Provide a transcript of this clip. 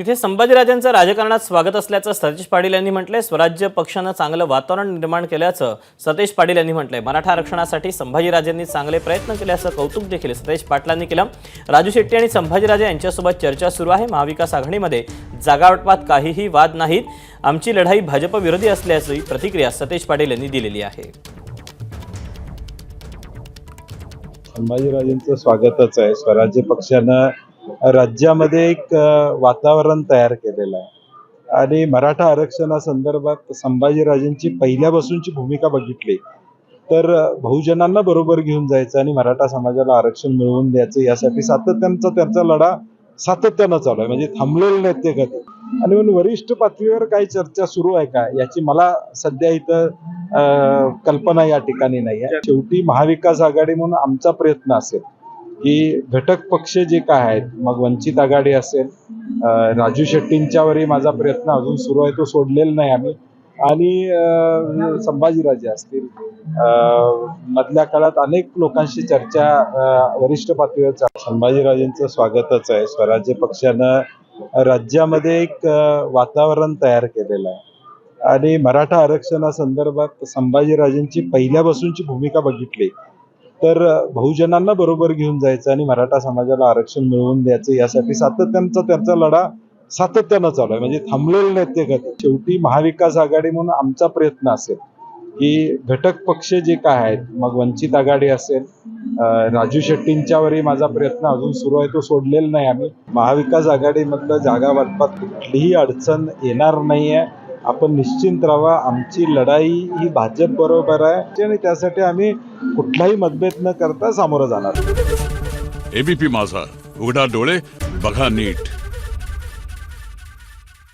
तिथे संभाजीराजांचं राजकारणात स्वागत असल्याचं सतीश पाटील यांनी म्हटलंय. स्वराज्य पक्षानं चांगलं वातावरण निर्माण केल्याचं सतीश पाटील यांनी म्हटलंय. मराठा आरक्षणासाठी संभाजीराजांनी चांगले प्रयत्न केल्याचं कौतुक देखील सतीश पाटलांनी केलं. राजू शेट्टी आणि संभाजीराजे यांच्यासोबत चर्चा सुरू आहे. महाविकास आघाडीमध्ये जागावाटपात काहीही वाद नाहीत. आमची लढाई भाजप विरोधी असल्याची प्रतिक्रिया सतीश पाटील यांनी दिलेली आहे. संभाजीराजेंचं स्वागतच आहे. स्वराज्य पक्षानं राज्यामध्ये एक वातावरण तयार केलेलं आहे. आणि मराठा आरक्षणासंदर्भात संभाजीराजेंची पहिल्यापासूनची भूमिका बघितली तर बहुजनांना बरोबर घेऊन जायचं आणि मराठा समाजाला आरक्षण मिळवून द्यायचं यासाठी सातत्याचा त्यांचा लढा सातत्यानं चालू आहे. म्हणजे थांबलेलं नाहीत ते कधी. आणि म्हणून वरिष्ठ पातळीवर काही चर्चा सुरू आहे का याची मला सध्या इथं कल्पना या ठिकाणी नाही आहे. शेवटी महाविकास आघाडी म्हणून आमचा प्रयत्न असेल. की घटक पक्ष जे काय आहेत मग वंचित आघाडी असेल राजू शेट्टींच्यावरही माझा प्रयत्न अजून सुरू आहे तो सोडलेला नाही आम्ही. आणि संभाजीराजे असतील मधल्या काळात अनेक लोकांशी चर्चा वरिष्ठ पातळीवर संभाजीराजेंचं स्वागतच आहे. स्वराज्य पक्षानं राज्यामध्ये एक वातावरण तयार केलेलं आहे. आणि मराठा आरक्षणासंदर्भात संभाजीराजेंची पहिल्यापासूनची भूमिका बघितली. तर बहुजनांना बरोबर घेऊन जायचं आणि मराठा समाजाला आरक्षण मिळवून द्यायचं यासाठी सातत्यांचा त्यांचा लढा सातत्यानं चालू आहे. म्हणजे थांबलेलं नाहीत ते कधी. शेवटी महाविकास आघाडी म्हणून आमचा प्रयत्न असेल की घटक पक्ष जे काय आहेत मग वंचित आघाडी असेल राजू शेट्टींच्यावरही माझा प्रयत्न अजून सुरू आहे तो सोडलेला नाही आम्ही. महाविकास आघाडीमधलं जागा वाटपात कुठलीही अडचण येणार नाहीये. आपण निश्चिंत राहा आमची लढाई ही भाजप बरोबर आहे. आणि त्यासाठी आम्ही कुठलाही मतभेद न करता सामोरं जाणार. एबीपी माझा. उघडा डोळे बघा नीट.